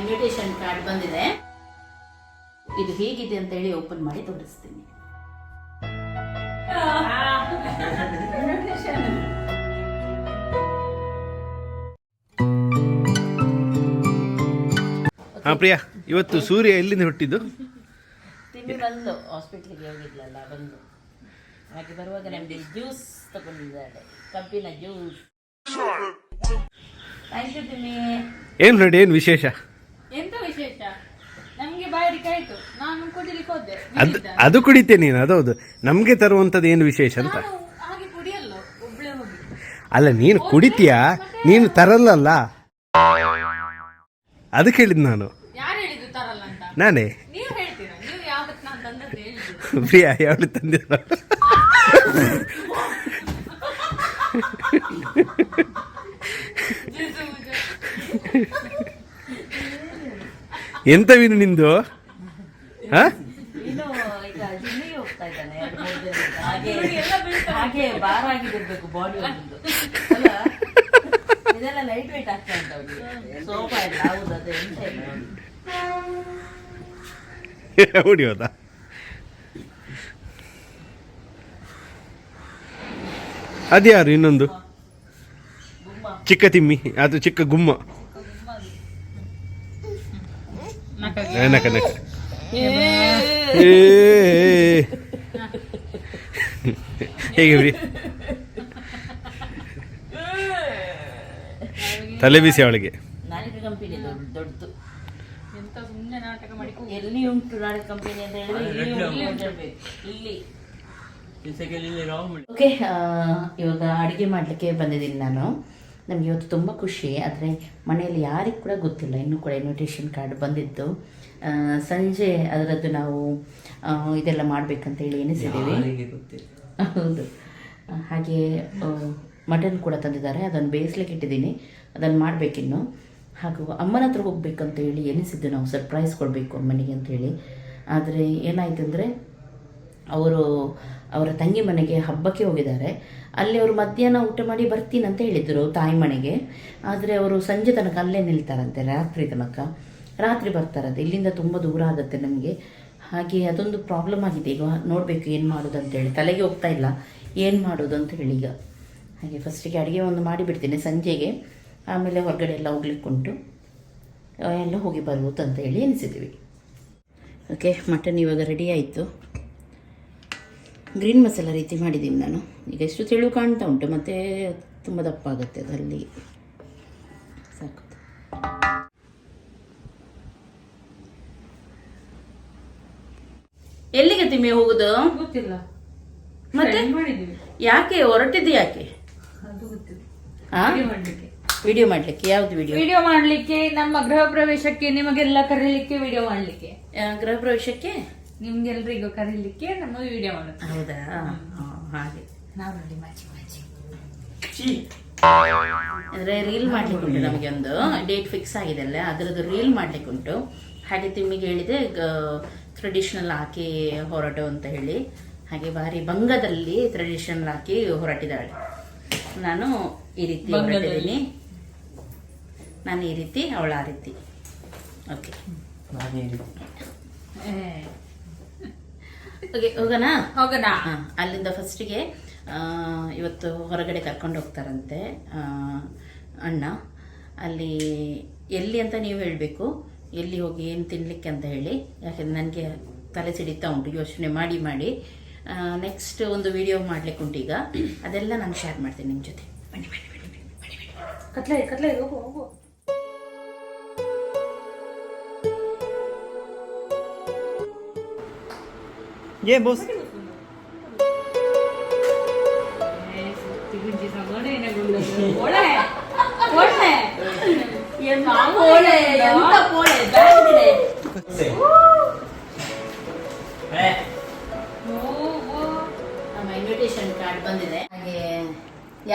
Invitation card ಬಂದಿದೆ. ಇದು ಹೇಗಿದೆ ಅಂತ ಹೇಳಿ ಓಪನ್ ಮಾಡಿ ತೋರಿಸ್ತೀನಿ. ಹಾ ಪ್ರಿಯಾ ಇವತ್ತು ಸೂರ್ಯ ಎಲ್ಲಿಂದ ಹುಟ್ಟಿದ್ದು? ತಿಂಡಿ ಬಂದು ಹಾಸ್ಪಿಟ್ಲಿಗೆ ಹೋಗಿದ್ಲಲ್ಲ ಬಂದು. ಹಾಗೆ ಬರುವಾಗ ನಮಗೆ ಜ್ಯೂಸ್ ತಗೊಂಡಿದ್ದಾಳೆ ಕಬ್ಬಿನ ಜ್ಯೂಸ್ ಥ್ಯಾಂಕ್ ಯು ತಿಮ್ಮಿ. ಏನು ನೋಡಿ ಏನು ವಿಶೇಷ ಎಂತ ವಿಶೇಷ ನಮ್ಗೆ ಬಾಯಾರಿಕೆ ಆಯ್ತು ನಾನು ಕುಡಿಲಿಕ್ಕೆ ಹೋದೆ ಅದು ಅದು ಕುಡಿತೆ ನೀನು? ಅದೌದು. ನಮಗೆ ತರುವಂಥದ್ದು ಏನು ವಿಶೇಷ ಅಂತ? ಅಲ್ಲ ನೀನು ಕುಡಿತೀಯಾ? ನೀನು ತರಲ್ಲಲ್ಲ? ಅದಕ್ಕೆ ಹೇಳಿದ್ ನಾನು. ನಾನೇ. ಪ್ರಿಯಾ ಯಾವಳು ತಂದೆ ಎಂತ ನಿಂದು? ಹಾ? ಇನ್ನು ಈಗ ಜಿಮ್ಮಿಗೆ ಹೋಗ್ತಾ ಇದ್ದಾನೆ ಎರಡು ಮೂರು ದಿನದಿಂದ. ಹಾಗೆ ಹಾಗೆ ಭಾರ ಆಗಿರ್ಬೇಕು ಬಾಡಿ ಒಂದು ಅಲ್ಲ ಇದೆಲ್ಲ ಲೈಟ್ ವೇಟ್ ಆಗ್ತಾ ಉಂಟು ಅವನಿಗೆ ಸೋಫಾ ಇಲ್ಲ ಹೌದು ಅದು ಎಂತ ಇಲ್ಲ. ಓಡಿ ಹೋದ ಅದ್ಯಾರು ಇನ್ನೊಂದು? ಚಿಕ್ಕ ತಿಮ್ಮಿ ಅದು ಚಿಕ್ಕ ಗುಮ್ಮ. ನಕ ನಕ. ಹೇಗೆ ಬಿಡಿ? ತಲೆ ಬಿಸಿ ಅವಳಿಗೆ. ಕಂಪನಿ ದೊಡ್ಡದು. ಎಂತ ಸುಮ್ಮನೆ ನಾಟಕ ಮಾಡಿ ಎಲ್ಲಿ ಉಂಟು ನಾಟಕ ಕಂಪನಿ ಅಂತ ಹೇಳಿದ್ರೆ ಇಲ್ಲಿ ಉಂಟು ಅಂತ ಹೇಳ್ಬೇಕು ಇಲ್ಲಿ. ಓಕೆ ಇವಾಗ ಅಡುಗೆ ಮಾಡಲಿಕ್ಕೆ ಬಂದಿದ್ದೀನಿ ನಾನು. ನಮಗೆ ಇವತ್ತು ತುಂಬ ಖುಷಿ. ಆದರೆ ಮನೆಯಲ್ಲಿ ಯಾರಿಗೂ ಕೂಡ ಗೊತ್ತಿಲ್ಲ. ಇನ್ನೂ ಕೂಡ ಇನ್ವಿಟೇಷನ್ ಕಾರ್ಡ್ ಬಂದಿತ್ತು ಆ, ಸಂಜೆ ಅದರದ್ದು ನಾವು ಇದೆಲ್ಲ ಮಾಡಬೇಕಂತ ಹೇಳಿ ಎನಿಸಿದ್ದೀವಿ ಹೌದು. ಹಾಗೆ ಮಟನ್ ಕೂಡ ತಂದಿದ್ದಾರೆ. ಅದನ್ನು ಬೇಯಿಸ್ಲಿಕ್ಕೆ ಇಟ್ಟಿದ್ದೀನಿ. ಅದನ್ನು ಮಾಡಬೇಕಿನ್ನು. ಹಾಗೂ ಅಮ್ಮನ ಹತ್ರ ಹೋಗ್ಬೇಕಂತ ಹೇಳಿ ಎನಿಸಿದ್ದು ನಾವು ಸರ್ಪ್ರೈಸ್ ಕೊಡಬೇಕು ಅಮ್ಮನಿಗೆ ಅಂತೇಳಿ ಆದರೆ ಏನಾಯ್ತು ಅಂದರೆ ಅವರು ಅವರ ತಂಗಿ ಮನೆಗೆ ಹಬ್ಬಕ್ಕೆ ಹೋಗಿದ್ದಾರೆ. ಅಲ್ಲಿ ಅವರು ಮಧ್ಯಾಹ್ನ ಊಟ ಮಾಡಿ ಬರ್ತೀನಿ ಅಂತ ಹೇಳಿದರು ತಾಯಿ ಮನೆಗೆ. ಆದರೆ ಅವರು ಸಂಜೆ ತನಕ ಅಲ್ಲೇ ನಿಲ್ತಾರಂತೆ ರಾತ್ರಿ ತನಕ. ರಾತ್ರಿ ಬರ್ತಾರದು. ಇಲ್ಲಿಂದ ತುಂಬ ದೂರ ಆಗುತ್ತೆ ನಮಗೆ. ಹಾಗೆ ಅದೊಂದು ಪ್ರಾಬ್ಲಮ್ ಆಗಿದೆ. ಈಗ ನೋಡಬೇಕು ಏನು ಮಾಡೋದು ಅಂತೇಳಿ ತಲೆಗೆ ಹೋಗ್ತಾ ಇಲ್ಲ. ಏನು ಮಾಡೋದು ಅಂತ ಹೇಳಿ ಈಗ. ಹಾಗೆ ಫಸ್ಟಿಗೆ ಅಡುಗೆ ಒಂದು ಮಾಡಿಬಿಡ್ತೀನಿ ಸಂಜೆಗೆ. ಆಮೇಲೆ ಹೊರಗಡೆ ಎಲ್ಲ ಹೋಗ್ಲಿಕ್ಕುಂಟು ಎಲ್ಲ ಹೋಗಿ ಬರ್ಬೋದು ಅಂತ ಹೇಳಿ ಎನಿಸಿದ್ವಿ ಓಕೆ ಮಟನ್ ಇವಾಗ ರೆಡಿ ಆಯಿತು. ಗ್ರೀನ್ ಮಸಾಲ ರೀತಿ ಮಾಡಿದ್ದೀನಿ ನಾನು. ಈಗ ಎಷ್ಟು ತೆಳು ಕಾಣ್ತಾ ಉಂಟು. ಮತ್ತು ತುಂಬ ದಪ್ಪ ಆಗುತ್ತೆ ಅದಲ್ಲಿ ಎಲ್ಲಿಗೆ ತಿಮ್ಮಿ ಹೋಗುದು? ಗೊತ್ತಿಲ್ಲ. ಮತ್ತೆ? ಯಾಕೆ? ಹೊರಟಿದ್ದು ಯಾಕೆ? ಅದು ಗೊತ್ತಿಲ್ಲ. ಆ? ವಿಡಿಯೋ ಮಾಡ್ಲಿಕ್ಕೆ. ವಿಡಿಯೋ ಮಾಡ್ಲಿಕ್ಕೆ? ಯಾವ್ದು ವಿಡಿಯೋ ವಿಡಿಯೋ ಮಾಡ್ಲಿಕ್ಕೆ ನಮ್ಮ ಗೃಹ ಪ್ರವೇಶಕ್ಕೆ ನಿಮಗೆಲ್ಲ ಕರೀಲಿಕ್ಕೆ ವಿಡಿಯೋ ಮಾಡ್ಲಿಕ್ಕೆ. ಗೃಹ ಪ್ರವೇಶಕ್ಕೆ? ನಿಮ್ಗೆಲ್ರಿಗೂ ಕರೀಲಿಕ್ಕೆ ನಮ್ಮ ವಿಡಿಯೋ ಮಾಡುತ್ತೆ ಹೌದಾ? ಹಾಗೆ. ನಾವು ನೋಡಿ ಮಾಚಿ ಮಾಚಿ. ಅಂದ್ರೆ ರೀಲ್ ಮಾಡ್ಲಿಕ್ಕೆ ಉಂಟು ನಮಗೆ ಒಂದು ಡೇಟ್ ಫಿಕ್ಸ್ ಆಗಿದೆ ಅಲ್ಲ ಅದರದ್ದು ರೀಲ್ ಮಾಡ್ಲಿಕ್ಕೆ ಉಂಟು. ಹಾಗೆ ತಿಮ್ಮಿಗೆ ಹೇಳಿದೆ ಟ್ರೆಡಿಷನಲ್ ಹಾಕಿ ಹೊರಟು ಅಂತ ಹೇಳಿ. ಹಾಗೆ ಬಾರಿ ಬಂಗದಲ್ಲಿ ಟ್ರೆಡಿಷನಲ್ ಹಾಕಿ ಹೊರಟಿದ್ದಾಳೆ ನಾನು ಈ ರೀತಿ ಹೊರಟಿದ್ದೀನಿ. ನಾನು ಈ ರೀತಿ ಅವಳ ಆ ರೀತಿ. ಓಕೆ ಓಕೆ ಹೋಗೋಣ? ಹೋಗೋಣ. ಹಾ, ಅಲ್ಲಿಂದ ಫಸ್ಟಿಗೆ ಇವತ್ತು ಹೊರಗಡೆ ಕರ್ಕೊಂಡು ಹೋಗ್ತಾರಂತೆ ಅಣ್ಣ. ಅಲ್ಲಿ ಎಲ್ಲಿ ಅಂತ ನೀವು ಹೇಳಬೇಕು. ಎಲ್ಲಿ ಹೋಗಿ ಏನು ತಿನ್ನಲಿಕ್ಕೆ ಅಂತ ಹೇಳಿ. ಯಾಕಂದ್ರೆ ನನಗೆ ತಲೆ ಸಿಡಿತಾ ಉಂಟು. ಯೋಚನೆ ಮಾಡಿ ಮಾಡಿ. ನೆಕ್ಸ್ಟ್ ಒಂದು ವಿಡಿಯೋ ಮಾಡ್ಲಿಕ್ಕೆ ಉಂಟು ಈಗ. ಅದೆಲ್ಲ ನಾನು ಶೇರ್ ಮಾಡ್ತೀನಿ ನಿಮ್ಮ ಜೊತೆ. ಬನ್ನಿ ಬನ್ನಿ ಬನ್ನಿ ಬನ್ನಿ ಬನ್ನಿ ಬನ್ನಿ. ಕತ್ಲೆ ಕತ್ಲೆ ಹೋಗು ಹೋಗು. ಏ ಬೋಸ್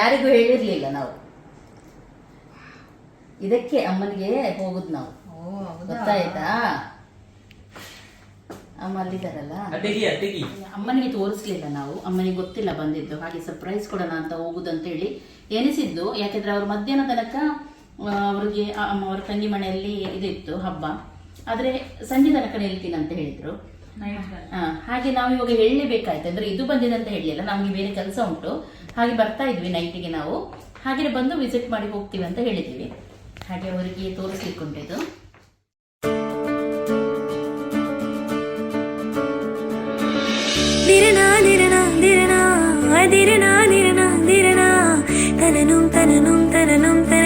ಯಾರಿಗೂ ಹೇಳಿರ್ಲಿಲ್ಲ ನಾವು. ಇದಕ್ಕೆ ಅಮ್ಮನಿಗೆ ಹೋಗುದು ನಾವು. ಗೊತ್ತಾಯ್ತಾ? ಅಮ್ಮ ಅಲ್ಲಿದ್ದಾರಲ್ಲ? ಅಮ್ಮನಿಗೆ ತೋರಿಸ್ಲಿಲ್ಲ ನಾವು. ಅಮ್ಮನಿಗೆ ಗೊತ್ತಿಲ್ಲ ಬಂದಿದ್ದು. ಹಾಗೆ ಸರ್ಪ್ರೈಸ್ ಕೊಡೋಣ ಅಂತ ಹೋಗುದಂತ ಅಂತ ಹೇಳಿ ಎನಿಸಿದ್ದು. ಯಾಕೆಂದ್ರೆ ಅವ್ರ ಮಧ್ಯಾಹ್ನ ತನಕ ಅವ್ರಿಗೆ ಅಮ್ಮ ಅವ್ರ ತಂಗಿ ಮನೆಯಲ್ಲಿ ಇದಿತ್ತು ಹಬ್ಬ. ಆದ್ರೆ ಸಂಜೆ ತನಕ ನಿಲ್ತೀನಿ ಅಂತ ಹೇಳಿದ್ರು. ಹಾಗೆ ನಾವು ಇವಾಗ ಹೇಳಲೇಬೇಕಾಯ್ತು. ಅಂದ್ರೆ ಇದು ಬಂದಿದೆ ಅಂತ ಹೇಳಲಿಲ್ಲ. ನಮ್ಗೆ ಬೇರೆ ಕೆಲಸ ಉಂಟು. ಹಾಗೆ ಬರ್ತಾ ಇದ್ವಿ ನೈಟಿಗೆ ನಾವು. ಹಾಗೆ ಬಂದು ವಿಸಿಟ್ ಮಾಡಿ ಹೋಗ್ತೀವಿ ಅಂತ ಹೇಳಿದ್ದೀವಿ. ಹಾಗೆ ಅವರಿಗೆ ತೋರಿಸ್ಲಿಕ್ಕೆ ಇದು. ನಿರಣ ನಿರಣ ನಿರಣ ದಿರನಾ ನಿರಣ ತನನು ತನನು ತನನು.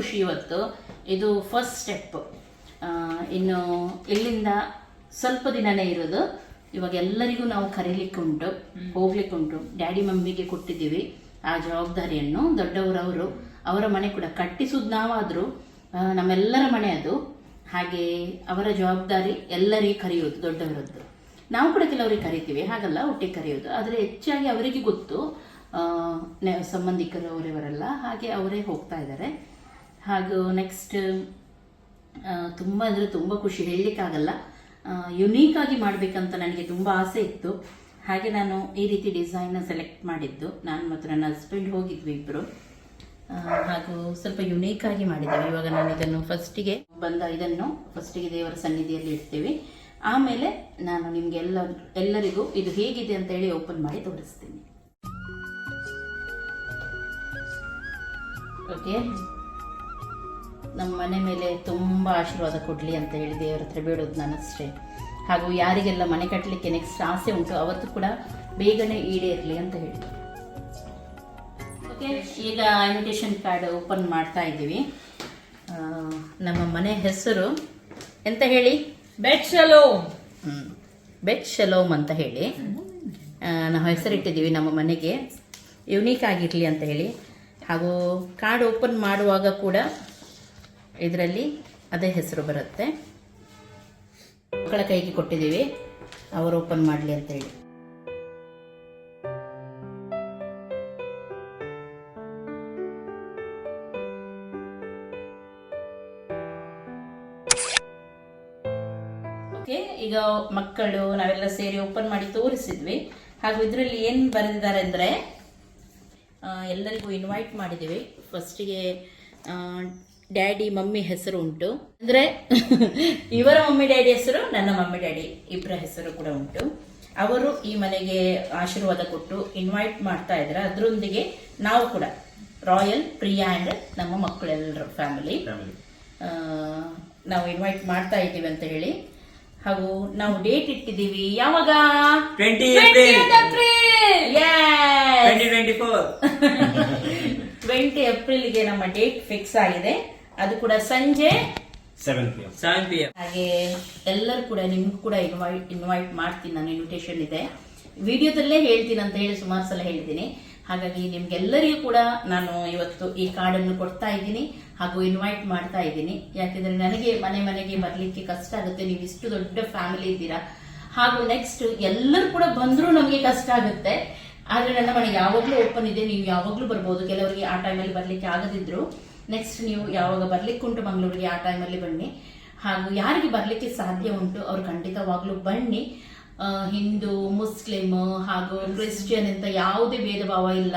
ಖುಷಿ ಇವತ್ತು. ಇದು ಫಸ್ಟ್ ಸ್ಟೆಪ್ ಇನ್ನು ಇಲ್ಲಿಂದ ಸ್ವಲ್ಪ ದಿನನೇ ಇರೋದು. ಇವಾಗ ಎಲ್ಲರಿಗೂ ನಾವು ಕರೀಲಿಕ್ಕೆ ಹೋಗ್ಲಿಕ್ಕುಂಟು. ಹೋಗ್ಲಿಕ್ಕೆ ಉಂಟು ಡ್ಯಾಡಿ ಮಮ್ಮಿಗೆ ಕೊಟ್ಟಿದ್ದೀವಿ ಆ ಜವಾಬ್ದಾರಿಯನ್ನು. ದೊಡ್ಡವರವರು ಅವರ ಮನೆ ಕೂಡ ಕಟ್ಟಿಸುದು ನಾವಾದರೂ ನಮ್ಮೆಲ್ಲರ ಮನೆ ಅದು. ಹಾಗೆ ಅವರ ಜವಾಬ್ದಾರಿ ಎಲ್ಲರಿಗೆ ಕರೆಯೋದು ದೊಡ್ಡವರದ್ದು. ನಾವು ಕೂಡ ಕೆಲವರಿಗೆ ಕರಿತೀವಿ ಹಾಗಲ್ಲ ಒಟ್ಟಿಗೆ ಕರೆಯೋದು. ಆದರೆ ಹೆಚ್ಚಾಗಿ ಅವರಿಗೆ ಗೊತ್ತು. ಆ, ನೆ- ಸಂಬಂಧಿಕರು ಅವರಿವರೆಲ್ಲ ಹಾಗೆ ಅವರೇ ಹೋಗ್ತಾ ಇದ್ದಾರೆ. ಹಾಗೂ ನೆಕ್ಸ್ಟ್ ತುಂಬ ಅಂದರೆ ತುಂಬ ಖುಷಿ ಹೇಳಲಿಕ್ಕಾಗಲ್ಲ. ಯುನೀಕ್ ಆಗಿ ಮಾಡಬೇಕಂತ ನನಗೆ ತುಂಬ ಆಸೆ ಇತ್ತು. ಹಾಗೆ ನಾನು ಈ ರೀತಿ ಡಿಸೈನ್ನ ಸೆಲೆಕ್ಟ್ ಮಾಡಿದ್ದು. ನಾನು ಮತ್ತು ನನ್ನ ಹಸ್ಬೆಂಡ್ ಹೋಗಿದ್ವಿ ಇಬ್ಬರು ಹಾಗೂ ಸ್ವಲ್ಪ ಯುನೀಕ್ ಆಗಿ ಮಾಡಿದ್ದೇವೆ. ಇವಾಗ ನಾನು ಇದನ್ನು ಫಸ್ಟಿಗೆ ಬಂದ ಇದನ್ನು ಫಸ್ಟಿಗೆ ದೇವರ ಸನ್ನಿಧಿಯಲ್ಲಿ ಇಡ್ತೀವಿ. ಆಮೇಲೆ ನಾನು ನಿಮಗೆ ಎಲ್ಲ, ಎಲ್ಲರಿಗೂ ಇದು ಹೇಗಿದೆ ಅಂತ ಹೇಳಿ ಓಪನ್ ಮಾಡಿ ತೋರಿಸ್ತೀನಿ. ಓಕೆ ನಮ್ಮ ಮನೆ ಮೇಲೆ ತುಂಬ ಆಶೀರ್ವಾದ ಕೊಡಲಿ ಅಂತ ಹೇಳಿ ದೇವರ ಹತ್ರ ಬೇಡೋದು ನಾನು ಅಷ್ಟೇ. ಹಾಗೂ ಯಾರಿಗೆಲ್ಲ ಮನೆ ಕಟ್ಟಲಿಕ್ಕೆ ನೆಕ್ಸ್ಟ್ ಆಸೆ ಉಂಟು ಅವತ್ತು ಕೂಡ ಬೇಗನೆ ಈಡೇರಲಿ ಅಂತ ಹೇಳಿ ಓಕೆ ಈಗ ಇನ್ವಿಟೇಷನ್ ಕಾರ್ಡ್ ಓಪನ್ ಮಾಡ್ತಾ ಇದ್ದೀವಿ. ನಮ್ಮ ಮನೆ ಹೆಸರು ಎಂತ ಹೇಳಿ? Bait shalom. ಬೆಟ್ ಶಲೋಮ್ ಅಂತ ಹೇಳಿ. ನಾವು ಹೆಸರಿಟ್ಟಿದ್ದೀವಿ ನಮ್ಮ ಮನೆಗೆ. ಯುನೀಕ್ ಆಗಿರಲಿ ಅಂತ ಹೇಳಿ. ಹಾಗೂ ಕಾರ್ಡ್ ಓಪನ್ ಮಾಡುವಾಗ ಕೂಡ ಇದರಲ್ಲಿ ಅದೇ ಹೆಸರು ಬರುತ್ತೆ. ಮಕ್ಕಳ ಕೈಗೆ ಕೊಟ್ಟಿದ್ದೀವಿ. ಅವರು ಓಪನ್ ಮಾಡಲಿ ಅಂತ ಹೇಳಿ ಈಗ ಮಕ್ಕಳು ನಾವೆಲ್ಲ ಸೇರಿ ಓಪನ್ ಮಾಡಿ ತೋರಿಸಿದ್ವಿ. ಹಾಗೂ ಇದರಲ್ಲಿ ಏನು ಬರೆದಿದ್ದಾರೆ ಅಂದರೆ ಎಲ್ಲರಿಗೂ ಇನ್ವೈಟ್ ಮಾಡಿದ್ದೀವಿ. ಫಸ್ಟಿಗೆ ಡ್ಯಾಡಿ ಮಮ್ಮಿ ಹೆಸರು ಉಂಟು. ಅಂದ್ರೆ ಇವರ ಮಮ್ಮಿ ಡ್ಯಾಡಿ ಹೆಸರು ನನ್ನ ಮಮ್ಮಿ ಡ್ಯಾಡಿ ಇಬ್ಬರ ಹೆಸರು ಕೂಡ ಉಂಟು. ಅವರು ಈ ಮನೆಗೆ ಆಶೀರ್ವಾದ ಕೊಟ್ಟು ಇನ್ವೈಟ್ ಮಾಡ್ತಾ ಇದ್ದಾರೆ. ಅದರೊಂದಿಗೆ ನಾವು ಕೂಡ ರಾಯಲ್ ಪ್ರಿಯಾ ಆ್ಯಂಡ್ ನಮ್ಮ ಮಕ್ಕಳೆಲ್ಲರ ಫ್ಯಾಮಿಲಿ ನಾವು ಇನ್ವೈಟ್ ಮಾಡ್ತಾ ಇದ್ದೀವಿ ಅಂತ ಹೇಳಿ. ಹಾಗೂ ನಾವು ಡೇಟ್ ಇಟ್ಟಿದ್ದೀವಿ. ಯಾವಾಗ? ಟ್ವೆಂಟಿ ಏಪ್ರಿಲ್ಗೆ ನಮ್ಮ ಡೇಟ್ ಫಿಕ್ಸ್ ಆಗಿದೆ. ಅದು ಕೂಡ ಸಂಜೆ seven P M seven P M ಹಾಗೆ ಎಲ್ಲರೂ ಕೂಡ ನಿಮ್ಗೂ ಕೂಡ ಇನ್ವೈಟ್ ಇನ್ವೈಟ್ ಮಾಡ್ತೀನಿ ನಾನು ಇನ್ವಿಟೇಷನ್ ಇದೆ. ವಿಡಿಯೋದಲ್ಲೇ ಹೇಳ್ತೀನಿ ಅಂತ ಹೇಳಿ ಸುಮಾರು ಸಲ ಹೇಳಿದ್ದೀನಿ. ಹಾಗಾಗಿ ನಿಮ್ಗೆಲ್ಲರಿಗೂ ಕೂಡ ನಾನು ಇವತ್ತು ಈ ಕಾರ್ಡನ್ನು ಕೊಡ್ತಾ ಇದ್ದೀನಿ. ಹಾಗೂ ಇನ್ವೈಟ್ ಮಾಡ್ತಾ ಇದ್ದೀನಿ. ಯಾಕೆಂದ್ರೆ ನನಗೆ ಮನೆ ಮನೆಗೆ ಬರ್ಲಿಕ್ಕೆ ಕಷ್ಟ ಆಗುತ್ತೆ. ನೀವು ಇಷ್ಟು ದೊಡ್ಡ ಫ್ಯಾಮಿಲಿ ಇದ್ದೀರಾ. ಹಾಗೂ ನೆಕ್ಸ್ಟ್ ಎಲ್ಲರೂ ಕೂಡ ಬಂದರೂ ನಮಗೆ ಕಷ್ಟ ಆಗುತ್ತೆ. ಆದ್ರೆ ನನ್ನ ಮನೆ ಯಾವಾಗಲೂ ಓಪನ್ ಇದೆ. ನೀವು ಯಾವಾಗಲೂ ಬರ್ಬೋದು. ಕೆಲವರಿಗೆ ಆ ಟೈಮಲ್ಲಿ ಬರ್ಲಿಕ್ಕೆ ಆಗದಿದ್ರು. ನೆಕ್ಸ್ಟ್ ನೀವು ಯಾವಾಗ ಬರ್ಲಿಕ್ಕೆ ಉಂಟು ಮಂಗಳೂರಿಗೆ, ಆ ಟೈಮಲ್ಲಿ ಬನ್ನಿ. ಹಾಗೂ ಯಾರಿಗೆ ಬರಲಿಕ್ಕೆ ಸಾಧ್ಯ ಉಂಟು, ಅವ್ರು ಖಂಡಿತವಾಗ್ಲೂ ಬನ್ನಿ. ಹಿಂದೂ ಮುಸ್ಲಿಂ ಹಾಗೂ ಕ್ರಿಶ್ಚಿಯನ್ ಅಂತ ಯಾವುದೇ ಭೇದ ಭಾವ ಇಲ್ಲ.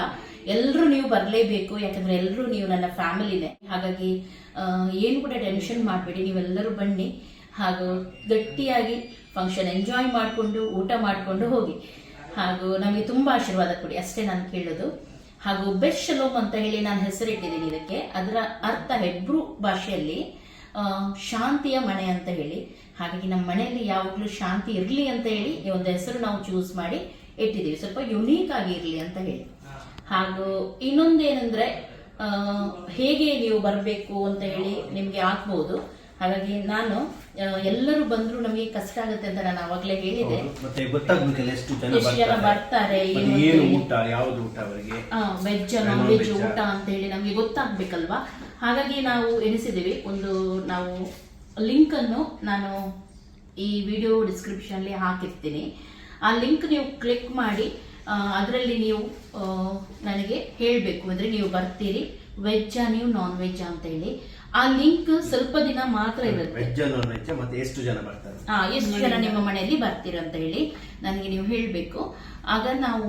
ಎಲ್ಲರೂ ನೀವು ಬರಲೇಬೇಕು, ಯಾಕಂದ್ರೆ ಎಲ್ಲರೂ ನೀವು ನನ್ನ ಫ್ಯಾಮಿಲಿನೇ. ಹಾಗಾಗಿ ಏನು ಕೂಡ ಟೆನ್ಷನ್ ಮಾಡಬೇಡಿ, ನೀವೆಲ್ಲರೂ ಬನ್ನಿ. ಹಾಗೂ ಗಟ್ಟಿಯಾಗಿ ಫಂಕ್ಷನ್ ಎಂಜಾಯ್ ಮಾಡಿಕೊಂಡು, ಊಟ ಮಾಡಿಕೊಂಡು ಹೋಗಿ. ಹಾಗೂ ನಮಗೆ ತುಂಬ ಆಶೀರ್ವಾದ ಕೊಡಿ, ಅಷ್ಟೇ ನಾನು ಕೇಳೋದು. ಹಾಗೂ ಬೆಸ್ಟ್ ಶಲೋಮ್ ಅಂತ ಹೇಳಿ ನಾನು ಹೆಸರಿಟ್ಟಿದ್ದೀನಿ ಇದಕ್ಕೆ. ಅದರ ಅರ್ಥ ಹೆಬ್ರು ಭಾಷೆಯಲ್ಲಿ ಶಾಂತಿಯ ಮನೆ ಅಂತ ಹೇಳಿ. ಹಾಗಾಗಿ ನಮ್ಮ ಮನೆಯಲ್ಲಿ ಯಾವಾಗಲೂ ಶಾಂತಿ ಇರಲಿ ಅಂತ ಹೇಳಿ ಈ ಒಂದು ಹೆಸರು ನಾವು ಚೂಸ್ ಮಾಡಿ ಇಟ್ಟಿದ್ದೀವಿ. ಸ್ವಲ್ಪ ಯುನೀಕ್ ಆಗಿ ಇರಲಿ ಅಂತ ಹೇಳಿ. ಹಾಗೂ ಇನ್ನೊಂದೇನೆಂದ್ರೆ ಹೇಗೆ ನೀವು ಬರಬೇಕು ಅಂತ ಹೇಳಿ ನಿಮಗೆ ಆಗ್ಬೋದು. ಹಾಗಾಗಿ ನಾನು ಎಲ್ಲರೂ ಬಂದ್ರು ನಮಗೆ ಕಷ್ಟ ಆಗುತ್ತೆ ಅಂತ ನಾನು ಅವಾಗಲೇ ಹೇಳಿದೆ. ಮತ್ತೆ ಗೊತ್ತಾಗ್ಬೇಕಲ್ಲ ಎಷ್ಟು ಜನ ಎಷ್ಟು ಜನ ಬರ್ತಾರೆ? ಏನು. ಊಟ ಯಾವ್ದು ಊಟ ಅವರಿಗೆ? ವೆಜ್ ನಾನ್ ವೆಜ್ ಊಟ ಅಂತ ಹೇಳಿ ನಮಗೆ ಗೊತ್ತಾಗ್ಬೇಕಲ್ವಾ? ಹಾಗಾಗಿ ನಾವು ಎನಿಸಿದ್ದೀವಿ ಒಂದು ನಾವು ಲಿಂಕ್ ಅನ್ನು ನಾನು ಈ ವಿಡಿಯೋ ಡಿಸ್ಕ್ರಿಪ್ಷನ್ ಅಲ್ಲಿ ಹಾಕಿರ್ತೀನಿ. ಆ ಲಿಂಕ್ ನೀವು ಕ್ಲಿಕ್ ಮಾಡಿ ಅದರಲ್ಲಿ ನೀವು ನನಗೆ ಹೇಳಬೇಕು. ಅಂದ್ರೆ ನೀವು ಬರ್ತೀರಿ. ವೆಜ್ಜಾ ನೀವು ನಾನ್ ವೆಜ್ ಅಂತ ಹೇಳಿ ಆ ಲಿಂಕ್ ಸ್ವಲ್ಪ ದಿನ ಮಾತ್ರ ಇರುತ್ತೆ. ವೆಜ್ ನಾನ್ ವೆಜ್ ಮತ್ತೆ ಎಷ್ಟು ಜನ ಬರ್ತಾರೆ? ಆ, ಎಷ್ಟು ಜನ ನಿಮ್ಮ ಮನೆಯಲ್ಲಿ ಬರ್ತೀರ ಅಂತ ಹೇಳಿ ನನಗೆ ನೀವು ಹೇಳಬೇಕು. ಆಗ ನಾವು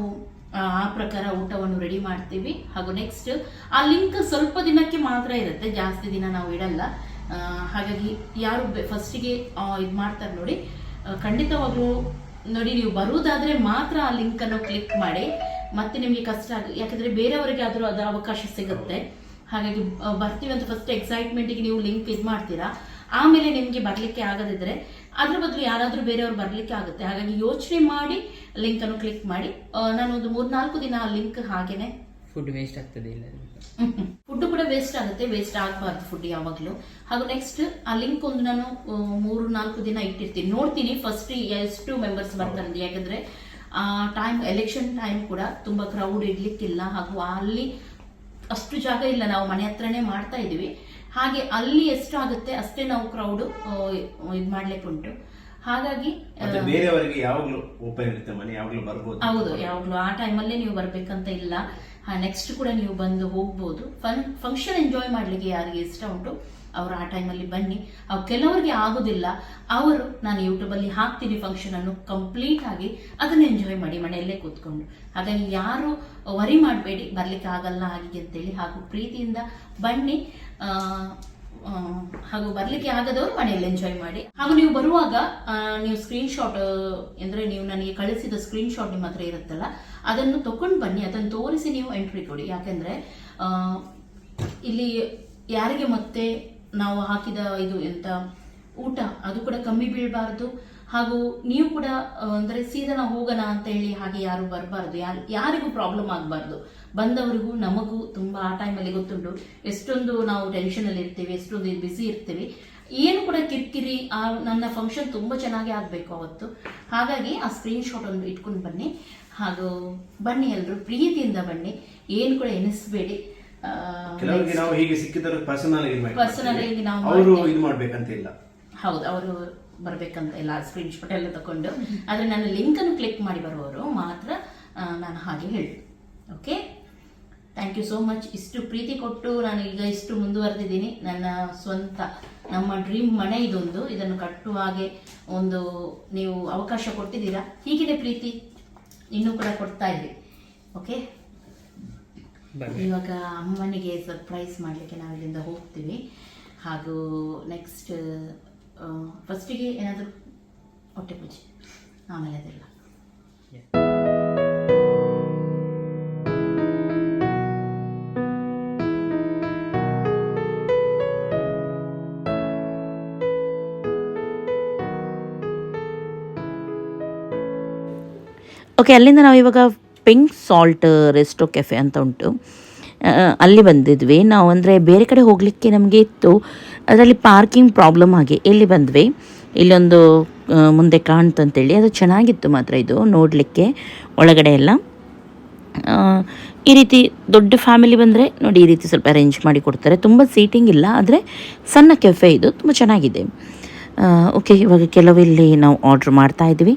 ಆ, ಪ್ರಕಾರ ಊಟವನ್ನು ರೆಡಿ ಮಾಡ್ತೀವಿ. ಹಾಗೂ ನೆಕ್ಸ್ಟ್ ಆ ಲಿಂಕ್ ಸ್ವಲ್ಪ ದಿನಕ್ಕೆ ಮಾತ್ರ ಇರುತ್ತೆ. ಜಾಸ್ತಿ ದಿನ ನಾವು ಇಡಲ್ಲ. ಆ, ಹಾಗಾಗಿ ಯಾರು ಫಸ್ಟಿಗೆ ಇದು ಮಾಡ್ತಾರೆ ನೋಡಿ. ಖಂಡಿತವಾಗ್ಲೂ ನೋಡಿ ನೀವು ಬರುವುದಾದ್ರೆ ಮಾತ್ರ ಆ ಲಿಂಕ್ ಅನ್ನು ಕ್ಲಿಕ್ ಮಾಡಿ. ಮತ್ತೆ ನಿಮಗೆ ಕಷ್ಟ ಆಗ ಯಾಕಂದ್ರೆ ಬೇರೆಯವರಿಗೆ ಆದರೂ ಅದರ ಅವಕಾಶ ಸಿಗುತ್ತೆ. ಹಾಗಾಗಿ ಬರ್ತೀವಿ ಅಂತ ಫಸ್ಟ್ ಎಕ್ಸೈಟ್ಮೆಂಟಿಗೆ ನೀವು ಲಿಂಕ್ ಇದು ಮಾಡ್ತೀರಾ? ಆಮೇಲೆ ನಿಮಗೆ ಬರಲಿಕ್ಕೆ ಆಗದಿದ್ರೆ ಅದ್ರ ಬದಲು ಯಾರಾದರೂ ಬೇರೆಯವರು ಬರಲಿಕ್ಕೆ ಆಗುತ್ತೆ. ಹಾಗಾಗಿ ಯೋಚನೆ ಮಾಡಿ ಲಿಂಕ್ ಅನ್ನು ಕ್ಲಿಕ್ ಮಾಡಿ. ನಾನು ಒಂದು ಮೂರ್ನಾಲ್ಕು ದಿನ ಆ ಲಿಂಕ್ ಹಾಗೇನೆ. ಫುಡ್ ವೇಸ್ಟ್ ಆಗ್ತದೆ ಇಲ್ಲ ಫುಡ್ ಕೂಡ ವೇಸ್ಟ್ ಆಗುತ್ತೆ. ವೇಸ್ಟ್ ಆಗಬಾರ್ದು ಫುಡ್ ಯಾವಾಗಲೂ. ಹಾಗೂ ನೆಕ್ಸ್ಟ್ ಆ ಲಿಂಕ್ ಒಂದು ನಾನು ಮೂರು ನಾಲ್ಕು ದಿನ ಇಟ್ಟಿರ್ತೀನಿ. ನೋಡ್ತೀನಿ ಫಸ್ಟ್ ಎಷ್ಟು ಮೆಂಬರ್ಸ್ ಬರ್ತಾರೆ ಯಾಕಂದ್ರೆ ಆ ಟೈಮ್ ಎಲೆಕ್ಷನ್ ಟೈಮ್ ಕೂಡ ತುಂಬಾ ಕ್ರೌಡ್ ಇಡ್ಲಿಕ್ಕಿಲ್ಲ ಹಾಗೂ ಅಲ್ಲಿ ಅಷ್ಟು ಜಾಗ ಇಲ್ಲ. ನಾವು ಮನೆ ಹತ್ರನೇ ಮಾಡ್ತಾ ಇದೀವಿ ಹಾಗೆ ಅಲ್ಲಿ ಎಷ್ಟು ಆಗುತ್ತೆ ಅಷ್ಟೇ ನಾವು ಕ್ರೌಡ್ ಇದು ಮಾಡ್ಲಿಕ್ಕೆ ಉಂಟು ಹಾಗಾಗಿ ಬೇರೆಯವರಿಗೆ ಯಾವಾಗ್ಲೂ ಓಪನ್ ಇರುತ್ತೆ. ಮನೆ ಯಾವಾಗ್ಲೂ ಬರ್ಬೋದು. ಹೌದು ಯಾವಾಗಲೂ ಆ ಟೈಮಲ್ಲೇ ನೀವು ಬರ್ಬೇಕಂತ ಇಲ್ಲ. ನೆಕ್ಸ್ಟ್ ಕೂಡ ನೀವು ಬಂದು ಹೋಗ್ಬೋದು. ಫನ್ ಫಂಕ್ಷನ್ ಎಂಜಾಯ್ ಮಾಡ್ಲಿಕ್ಕೆ ಯಾರಿಗೆ ಇಷ್ಟ ಉಂಟು? ಅವರು ಆ ಟೈಮಲ್ಲಿ ಬನ್ನಿ. ಅವು ಕೆಲವರಿಗೆ ಆಗೋದಿಲ್ಲ. ಅವರು, ನಾನು ಯೂಟ್ಯೂಬಲ್ಲಿ ಹಾಕ್ತೀನಿ ಫಂಕ್ಷನ್ ಅನ್ನು ಕಂಪ್ಲೀಟ್ ಆಗಿ ಅದನ್ನು ಎಂಜಾಯ್ ಮಾಡಿ ಮನೆಯಲ್ಲೇ ಕೂತ್ಕೊಂಡು. ಹಾಗಾಗಿ ಯಾರು ವರಿ ಮಾಡಬೇಡಿ, ಬರ್ಲಿಕ್ಕೆ ಆಗಲ್ಲ ಹಾಗೆ ಅಂತೇಳಿ ಹಾಗೂ ಪ್ರೀತಿಯಿಂದ ಬನ್ನಿ. ಹಾಗೂ ಬರ್ಲಿಕ್ಕೆ ಆಗದವರು ಮನೆಯಲ್ಲಿ ಎಂಜಾಯ್ ಮಾಡಿ. ಹಾಗೂ ನೀವು ಬರುವಾಗ ನೀವು ಸ್ಕ್ರೀನ್ ಶಾಟ್ ಅಂದ್ರೆ ನೀವು ನನಗೆ ಕಳಿಸಿದ ಸ್ಕ್ರೀನ್ ಶಾಟ್ ನಿಮ್ಮ ಹತ್ರ ಇರುತ್ತಲ್ಲ, ಅದನ್ನು ತಕೊಂಡು ಬನ್ನಿ. ಅದನ್ನು ತೋರಿಸಿ ನೀವು ಎಂಟ್ರಿ ಕೊಡಿ. ಯಾಕೆಂದ್ರೆ ಇಲ್ಲಿ ಯಾರಿಗೆ ಮತ್ತೆ ನಾವು ಹಾಕಿದ ಇದು ಎಂತ, ಊಟ, ಅದು ಕೂಡ ಕಮ್ಮಿ ಬೀಳಬಾರ್ದು. ಹಾಗೂ ನೀವು ಕೂಡ ಅಂದರೆ ಅಂದ್ರೆ ಸೀದಾ ನಾವು ಹೋಗೋಣ ಅಂತ ಹೇಳಿ ಹಾಗೆ ಯಾರು ಬರಬಾರ್ದು. ಯಾರು, ಯಾರಿಗೂ ಪ್ರಾಬ್ಲಮ್ ಆಗಬಾರ್ದು. ಬಂದವರಿಗೂ ನಮಗೂ ತುಂಬಾ ಆ ಟೈಮಲ್ಲಿ ಗೊತ್ತುಂಟು. ಎಷ್ಟೊಂದು ನಾವು ಟೆನ್ಷನ್ ಅಲ್ಲಿ ಇರ್ತೀವಿ, ಎಷ್ಟೊಂದು ಬ್ಯುಸಿ ಇರ್ತೀವಿ. ಏನು ಕೂಡ ಕಿರಿಕಿರಿ, ಆ, ನನ್ನ ಫಂಕ್ಷನ್ ತುಂಬಾ ಚೆನ್ನಾಗಿ ಆಗಬೇಕು ಅವತ್ತು. ಹಾಗಾಗಿ ಆ ಸ್ಕ್ರೀನ್ ಶಾಟ್ ಒಂದು ಇಟ್ಕೊಂಡು ಬನ್ನಿ. ಹಾಗೂ ಬನ್ನಿ ಎಲ್ಲರೂ ಪ್ರೀತಿಯಿಂದ ಬನ್ನಿ. ಏನು ಕೂಡ ಎನಿಸ್ಬೇಡಿ ಕೆಲವರಿಗೆ ನಾವು ಹೀಗೆ ಸಿಕ್ಕಿದ್ರು ಪರ್ಸನಲ್ ಪರ್ಸನಲ್ ಆಗಿ ನಾವು ಅವರು. ಇದು ಮಾಡ್ಬೇಕಂತ ಇಲ್ಲ ಹೌದು ಅವರು ಬರ್ಬೇಕಂತ ಇಲ್ಲ ಸ್ಕ್ರೀನ್ ಶಾಟ್ ಎಲ್ಲ ತಕೊಂಡು ಆದ್ರೆ ನನ್ನ ಲಿಂಕ್ ಅನ್ನು ಕ್ಲಿಕ್ ಮಾಡಿ ಬರುವವರು ಮಾತ್ರ ನಾನು ಹಾಗೆ ಹೇಳಿ okay thank you so much ಇಷ್ಟು ಪ್ರೀತಿ ಕೊಟ್ಟು ನಾನು ಈಗ ಇಷ್ಟು ಮುಂದುವರೆದಿದ್ದೀನಿ. ನನ್ನ ಸ್ವಂತ ನಮ್ಮ ಡ್ರೀಮ್ ಮನೆ ಇದೊಂದು. ಇದನ್ನು ಕಟ್ಟುವ ಹಾಗೆ ಒಂದು ನೀವು ಅವಕಾಶ ಕೊಟ್ಟಿದ್ದೀರಾ? ಹೀಗಿದೆ ಪ್ರೀತಿ. ಇನ್ನೂ ಕೂಡ ಕೊಡ್ತಾ ಇದ್ರಿ ಓಕೆ ಇವಾಗ ಅಮ್ಮನಿಗೆ ಸರ್ಪ್ರೈಸ್ ಮಾಡಲಿಕ್ಕೆ ನಾವು ಇಲ್ಲಿಂದ ಹೋಗ್ತೀವಿ. ಹಾಗೂ ನೆಕ್ಸ್ಟ್ ಫಸ್ಟಿಗೆ ಏನಾದರೂ ಹೊಟ್ಟೆ ಪೂಜೆ. ಆಮೇಲೆ ಅದೆಲ್ಲ. ಓಕೆ ಅಲ್ಲಿಂದ ನಾವು ಇವಾಗ ಪಿಂಕ್ ಸಾಲ್ಟ್ ರೆಸ್ಟೋ ಕೆಫೆ ಅಂತ ಉಂಟು. ಅಲ್ಲಿ ಬಂದಿದ್ವಿ. ನಾವು ಅಂದರೆ ಬೇರೆ ಕಡೆ ಹೋಗಲಿಕ್ಕೆ ನಮಗೆ ಇತ್ತು. ಅದರಲ್ಲಿ ಪಾರ್ಕಿಂಗ್ ಪ್ರಾಬ್ಲಮ್ ಆಗಿ ಇಲ್ಲಿ ಬಂದ್ವಿ? ಇಲ್ಲೊಂದು ಮುಂದೆ ಕಾಣ್ತಂತೇಳಿ ಅದು ಚೆನ್ನಾಗಿತ್ತು ಮಾತ್ರ ಇದು ನೋಡಲಿಕ್ಕೆ. ಒಳಗಡೆ ಎಲ್ಲ. ಈ ರೀತಿ ದೊಡ್ಡ ಫ್ಯಾಮಿಲಿ ಬಂದರೆ ನೋಡಿ ಈ ರೀತಿ ಸ್ವಲ್ಪ ಅರೇಂಜ್ ಮಾಡಿ ಕೊಡ್ತಾರೆ. ತುಂಬ ಸೀಟಿಂಗ್ ಇಲ್ಲ, ಆದರೆ ಸಣ್ಣ ಕೆಫೆ ಇದು. ತುಂಬ ಚೆನ್ನಾಗಿದೆ. ಓಕೆ, ಇವಾಗ ಕೆಲವು ಇಲ್ಲಿ ನಾವು ಆರ್ಡ್ರ್ ಮಾಡ್ತಾ ಇದ್ವಿ.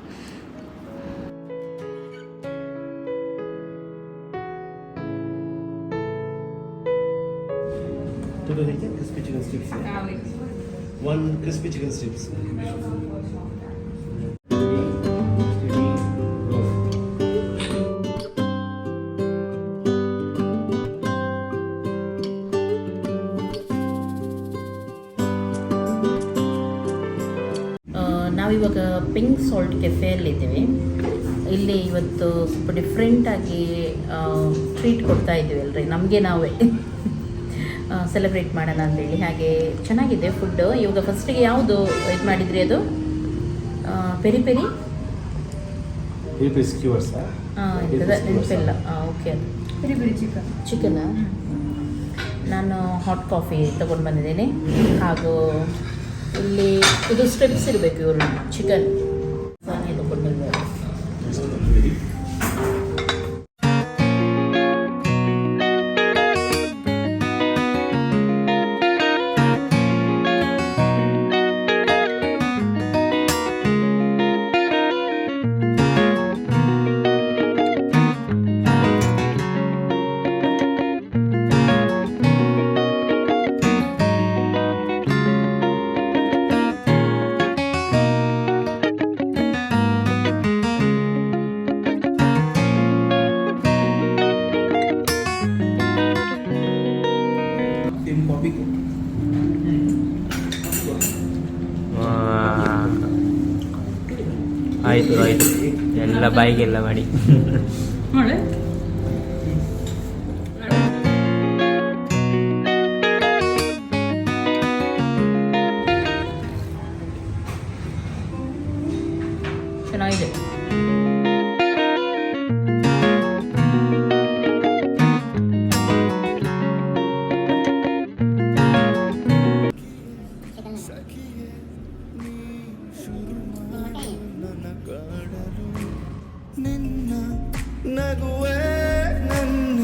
Chicken strips. ಆ, ನಾವಿವಾಗ ಪಿಂಕ್ ಸಾಲ್ಟ್ ಕೆಫೆಯಲ್ಲಿದ್ದೀವಿ ಇಲ್ಲಿ ಇವತ್ತು ಸ್ವಲ್ಪ ಡಿಫ್ರೆಂಟಾಗಿ ಟ್ರೀಟ್ ಕೊಡ್ತಾ ಇದ್ದೀವಿ ಅಲ್ರಿ ನಮಗೆ ನಾವೇ. ಸೆಲೆಬ್ರೇಟ್ ಮಾಡೋಣ ಅಂತೇಳಿ. ಹಾಗೆ ಚೆನ್ನಾಗಿದೆ ಫುಡ್ಡು ಇವಾಗ ಫಸ್ಟಿಗೆ ಯಾವುದು ಇದು ಮಾಡಿದ್ರಿ ಅದು? Peri peri? ನೆನಪಿಲ್ಲ. Okay peri peri chicken chicken ನಾನು ಹಾಟ್ ಕಾಫಿ ತಗೊಂಡು ಬಂದಿದ್ದೀನಿ. ಹಾಗೂ ಇಲ್ಲಿ ಇದು ಸ್ಟ್ರಿಪ್ಸ್ ಇರಬೇಕು ಇವರು ಚಿಕನ್ ಬಾಯಿಗೆಲ್ಲ ಮಾಡಿ ನೋಡಿ ಚೆನ್ನಾಗಿದೆ ನಗುವೆ ನನ್ನ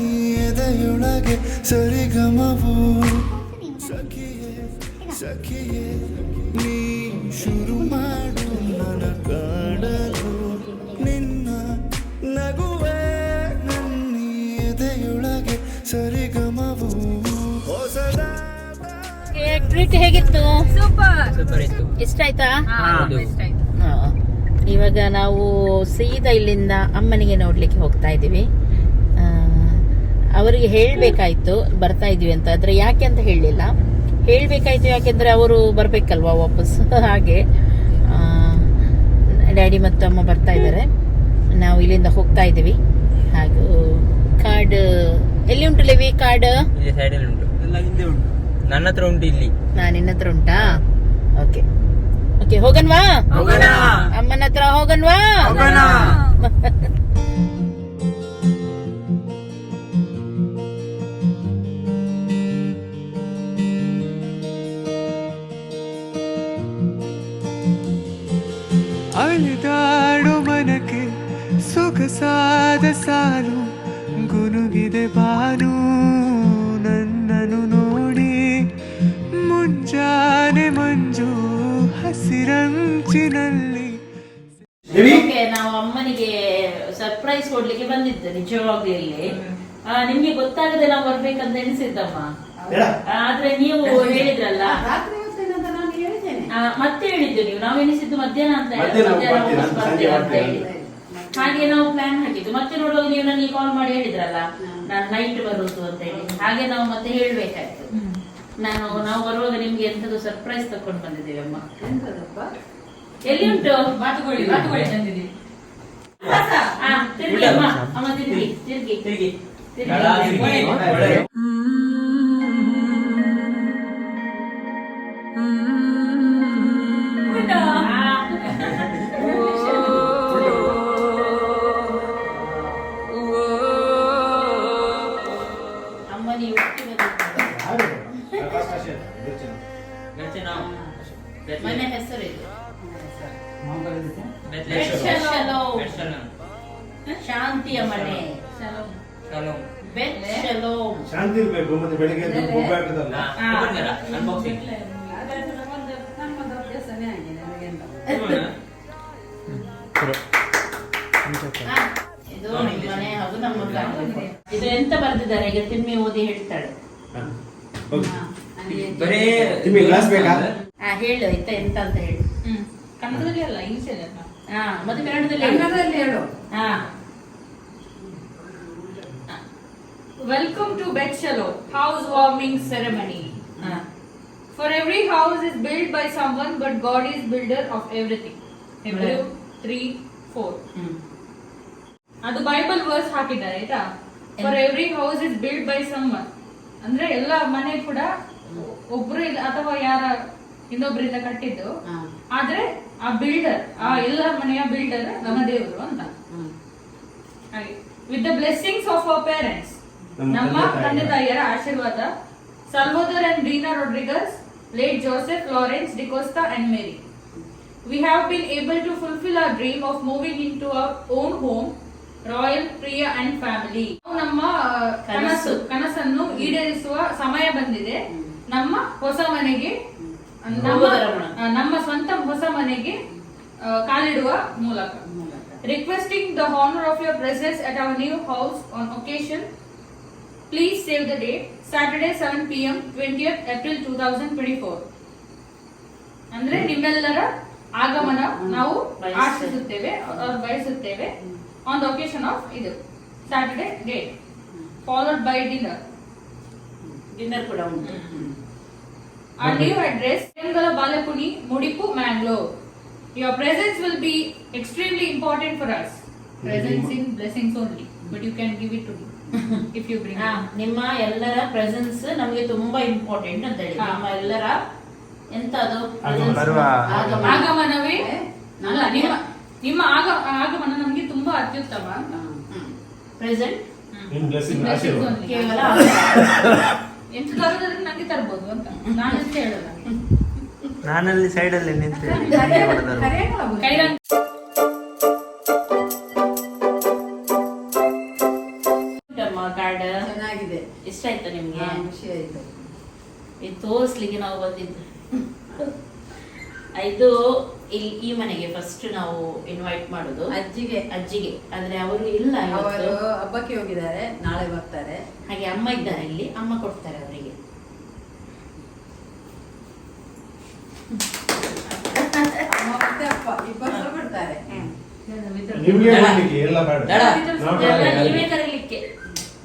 ಎದೆಯೊಳಗೆ ಸರಿಗಮವು. ಸಖಿಯೇ ಸಖಿಯೇ ನೀ ಶುರು ಮಾಡು ನನ್ನ ಕಾಡಲು. ನಿನ್ನ ನಗುವೆ ನನ್ನ ಎದೆಯೊಳಗೆ ಸರಿಗಮವು. ಹೊಸದಾದ ಕೇಕ್ ಟ್ರೀಟ್ ಹೇಗಿತ್ತು? ಸೂಪರ್ ಸೂಪರ್ ಇತ್ತು. ಇಷ್ಟ ಆಯ್ತಾ. ಇವಾಗ ನಾವು ಸೀದಾ ಇಲ್ಲಿಂದ ಅಮ್ಮನಿಗೆ ನೋಡ್ಲಿಕ್ಕೆ ಹೋಗ್ತಾ ಇದ್ದೀವಿ. ಅವರಿಗೆ ಹೇಳಬೇಕಾಯ್ತು ಬರ್ತಾ ಇದೀವಿ ಅಂತ. ಆದ್ರೆ ಯಾಕೆ ಅಂತ ಹೇಳಲಿಲ್ಲ ಹೇಳಬೇಕಾಯ್ತು ಯಾಕೆಂದ್ರೆ ಅವರು ಬರಬೇಕಲ್ವಾ ವಾಪಸ್? ಹಾಗೆ. ಡ್ಯಾಡಿ ಮತ್ತು ಅಮ್ಮ ಬರ್ತಾ ಇದ್ದಾರೆ. ನಾವು ಇಲ್ಲಿಂದ ಹೋಗ್ತಾ ಇದ್ದೀವಿ. ಹಾಗೂ ಕಾರ್ಡ್ ಎಲ್ಲಿ ಉಂಟು ಲೇವಿ ಕಾರ್ಡ್ ನನ್ನ ಹತ್ರ ಉಂಟು ಇಲ್ಲಿ. ನಾನು ನಿನ್ನ ಹತ್ರ ಉಂಟಾ? ಓಕೆ. ಓಕೆ ಹೋಗನ್ವಾ. ಅಮ್ಮನ ಹತ್ರ ಹೋಗನ್ವಾ? ಅಳಿದಾಡು ಮನಕ್ಕೆ ಸೊಗಸಾದ ಸಾಲು ಗುನುಗಿದೆ ಬಾನು ನನ್ನನು ನೋಡಿ ಮುಂಜಾನೆ ಮಂಜು ಹಸಿರಂಚಿನಲ್ಲಿ ಓಕೆ ನಾವು ಅಮ್ಮನಿಗೆ ಸರ್ಪ್ರೈಸ್ ಕೊಡ್ಲಿಕ್ಕೆ ಬಂದಿದ್ದು ನಿಜವಾಗ್ಲೂ ಇಲ್ಲಿ. ಆ, ನಿಮ್ಗೆ ಗೊತ್ತಾಗದೆ ನಾವು ಬರ್ಬೇಕಂತ ಎನಿಸಿದ್ದಮ್ಮ ಬೇಡ ಆ, ಆದ್ರೆ ನೀವು ಹೇಳಿದ್ರಲ್ಲ. ಆ, ಮತ್ತೆ ಹೇಳಿದ್ದು ನೀವು. ನಾವು ಎನಿಸಿದ್ದು ಮಧ್ಯಾಹ್ನ ಅಂತ ಮಧ್ಯಾಹ್ನ ಮಧ್ಯಾಹ್ನ ಬರ್ತೀರಾ, ವಾಪಸ್ ಸಂಜೆ ಬರ್ತೀರಾ ಅಂತ ಬರ್ತೀರಾ ಹೇಳಿ. ಹಾಗೆ ನಾವು ಪ್ಲಾನ್ ಹಾಕಿದ್ದು. ಮತ್ತೆ ನೋಡುವಾಗ ನೀವು ನನಗೆ ಕಾಲ್ ಮಾಡಿ ಹೇಳಿದ್ರಲ್ಲ. ನಾನು ನೈಟ್ ಬರುದು ಅಂತ ಹೇಳಿ. ಹಾಗೆ ನಾವು ಮತ್ತೆ ಹೇಳ್ಬೇಕಾಯ್ತು. ನಾನು ನಾವು ಬರುವಾಗ ನಿಮ್ಗೆ ಎಂತದ್ದು ಸರ್ಪ್ರೈಸ್ ತಕೊಂಡು ಬಂದಿದ್ದೀವಿ ಅಮ್ಮ. ಎಲ್ಲಿ ಉಂಟು? ಬಾತುಕೋಳಿ ಬಾತುಕೋಳಿ ತಂದಿದ್ದೀವಿ ತಿರ್ಗಿ ಅಮ್ಮ. ಅಮ್ಮ ತಿರ್ಗಿ ತಿರ್ಗಿ. ತಿರುಗಿ. ಶಾಂತಿಯ ಮನೆ. ಶಾಂತಿ ಇರ್ಬೇಕು ಮತ್ತೆ ಬೆಳಿಗ್ಗೆ ಎದ್ದು ಹಾಕುದಲ್ಲ ಇದು ಮನೆ ಹಾಗೂ ನಮ್ಮ. ಇದು ಎಂತ ಬರ್ತಿದ್ದಾರೆ ಈಗ ತಿಮ್ಮಿ ಓದಿ ಹೇಳ್ತಾಳೆ. ಬರೇ ಗ್ಲಾಸ್ ಬೇಕಾ? ಹೇಳು ಆಯ್ತಾ ಎಂತ ಅಂತ ಹೇಳು. ಕನ್ನಡದಲ್ಲಿ ವೆಲ್ಕಮ್ ಟು ಬೆಟ್ ಚಲೋ house warming ceremony for every house is build by some one but God is builder of everything three four ಅದು ಬೈಬಲ್ ವರ್ಸ್ ಹಾಕಿದ್ದಾರೆ ಆಯ್ತಾ? For every house is build by some ಅಂದ್ರೆ ಎಲ್ಲ ಮನೆ ಕೂಡ ಒಬ್ರು ಅಥವಾ ಯಾರ ಇನ್ನೊಬ್ರಿಂದ ಕಟ್ಟಿದ್ದು. ಆದ್ರೆ ಆ ಬಿಲ್ಡರ್ ಆ ಎಲ್ಲ ಮನೆಯ ಬಿಲ್ಡರ್ ನಮ್ಮ ದೇವರು ಅಂತ. ಹಾಗೆ. With the blessings of our parents ನಮ್ಮ ತಂದೆ ತಾಯಿಯರ ಆಶೀರ್ವಾದ. Salvador and Reena Rodrigues late Joseph Lawrence D'Costa and Mary We been been to fulfil fulfill our of of into our own home royal Priya and family ನಮ್ಮ ಕನಸು. ಕನಸನ್ನು ಈಡೇರಿಸುವ ಸಮಯ ಬಂದಿದೆ. ನಮ್ಮ ಹೊಸ ಮನೆಗೆ ನಮ್ಮ ಸ್ವಂತ ಹೊಸ ಮನೆಗೆ ಕಾಲಿಡುವ ಮೂಲಕ. Requesting the honour of your presence at our new house on occasion please save the date Saturday seven P M twentieth April two thousand twenty four ಅಂದ್ರೆ ನಿಮ್ಮೆಲ್ಲರ ಆಗಮನ ನಾವು. ಆಶಿಸುತ್ತೇವೆ ಬಯಸುತ್ತೇವೆ ಆನ್ ದ ಒಕೇಶನ್ ಆಫ್ ಇದು. Saturday date followed by dinner dinner ಕೂಡ ಉಂಟು. ಆ new address, Tengala Balapuni, Mudipu, Mangalore. Your presence will be extremely important for us. Presence in blessings only, but you can give it to me if you bring ಹಾ, it. ನಿಮ್ಮ ಎಲ್ಲರ presence ನಮಗೆ ತುಂಬಾ important ಅಂತ ಹೇಳಿ. ನಿಮ್ಮ ಎಲ್ಲರ ಎಂತ ಅದು. ಆಗಮನವೇ ಅಲ್ಲ ನಿಮ್ಮ ನಿಮ್ಮ ಆಗ ಆಗಮನ ನಮಗೆ ತುಂಬಾ ಅತ್ಯುತ್ತಮ ಪ್ರೆಸೆಂಟ್ In blessing, Blessings ಆಶೀರ್ವಾದ. only. ಕೇವಲ ನನಗೆ ತರ್ಬೋದು ಅಂತ. ಹೇಳಲ್ಲ. ನಾನಲ್ಲಿ ಸೈಡಲ್ಲಿ ನಿಂತು ಕೈರಂಗ್ ಕಾರ್ಡ್ ಚೆನ್ನಾಗಿದೆ. ಇಷ್ಟ ಆಯ್ತಾ ನಿಮ್ಗೆ? ಖುಷಿ ಆಯ್ತು ಇದು ತೋರಿಸ್ಲಿಕ್ಕೆ ನಾವು ಬಂದಿದ್ದು. ಇದು ಇಲ್ಲಿ ಈ ಮನೆಗೆ ಫಸ್ಟ್ ನಾವು ಇನ್ವೈಟ್ ಮಾಡುದು. ಅಜ್ಜಿಗೆ. ಅಜ್ಜಿಗೆ. ಆದ್ರೆ ಅವರು ಇಲ್ಲ ಅವರು ಹಬ್ಬಕ್ಕೆ ಹೋಗಿದ್ದಾರೆ ನಾಳೆ ಬರ್ತಾರೆ. ಹಾಗೆ ಅಮ್ಮ ಇದ್ದಾರೆ ಇಲ್ಲಿ ಅಮ್ಮ ಕೊಡ್ತಾರೆ ಅವರಿಗೆ ಅಮ್ಮ ಮತ್ತೆ ಅಪ್ಪ ಇಬ್ಬರು ಬರ್ತಾರೆ ನಿಮ್ಗೆ ಮಾಡ್ಲಿಕ್ಕೆ ಎಲ್ಲ ಬೇಡ. ನಾವು ಬೇಡ, ಎಲ್ಲ ಯಾರಿಗೂ. ನೀವೇ ಕರೀಲಿಕ್ಕೆ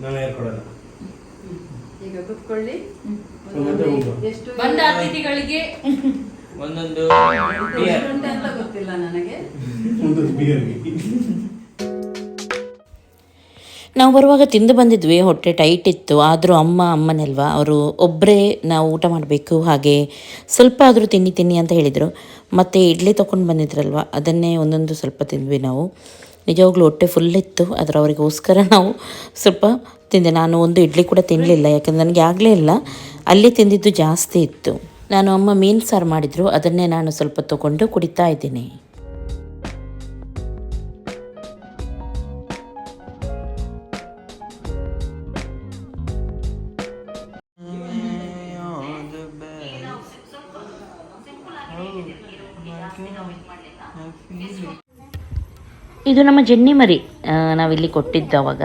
ನಾವು ಯಾರು ಕೊಡಲ್ಲ ಈಗ ಕುತ್ಕೊಳ್ಳಿ. ಮತ್ತೆ ಹೋಗುವ. ಎಷ್ಟು ಬಂದ ಅತಿಥಿಗಳಿಗೆ. ಒಂದೊಂದು ಎಷ್ಟು beer. ಉಂಟು ಅಂತ ಗೊತ್ತಿಲ್ಲ ನನಗೆ. ಒಂದು ಬಿಯರ್ಗೆ ನಾವು ಬರುವಾಗ ತಿಂದು ಬಂದಿದ್ವಿ ಹೊಟ್ಟೆ ಟೈಟ್ ಇತ್ತು. ಆದರೂ ಅಮ್ಮ ಅಮ್ಮನಲ್ವಾ ಅವರು ಒಬ್ಬರೇ ನಾವು ಊಟ ಮಾಡಬೇಕು ಹಾಗೆ ಸ್ವಲ್ಪ ಆದರೂ ತಿನ್ನಿ ತಿನ್ನಿ ಅಂತ ಹೇಳಿದರು. ಮತ್ತು ಇಡ್ಲಿ ತೊಗೊಂಡು ಬಂದಿದ್ರಲ್ವ? ಅದನ್ನೇ ಒಂದೊಂದು ಸ್ವಲ್ಪ ತಿಂದ್ವಿ ನಾವು. ನಿಜವಾಗ್ಲೂ ಹೊಟ್ಟೆ ಫುಲ್ ಇತ್ತು ಅದರ ಅವರಿಗೋಸ್ಕರ ನಾವು ಸ್ವಲ್ಪ ತಿಂದೆ. ನಾನು ಒಂದು ಇಡ್ಲಿ ಕೂಡ ತಿನ್ನಲಿಲ್ಲ ಯಾಕಂದ್ರೆ ನನಗೆ ಆಗಲೇ ಇಲ್ಲ. ಅಲ್ಲಿ ತಿಂದಿದ್ದು ಜಾಸ್ತಿ ಇತ್ತು. ನಾನು ಅಮ್ಮ ಮೀನು ಸಾರು ಮಾಡಿದರು, ಅದನ್ನೇ ನಾನು ಸ್ವಲ್ಪ ತೊಗೊಂಡು ಕುಡಿತಾ ಇದ್ದೀನಿ. ಇದು ನಮ್ಮ ಜೆನ್ನಿ ಮರಿ ನಾವಿಲ್ಲಿ ಕೊಟ್ಟಿದ್ದು ಅವಾಗ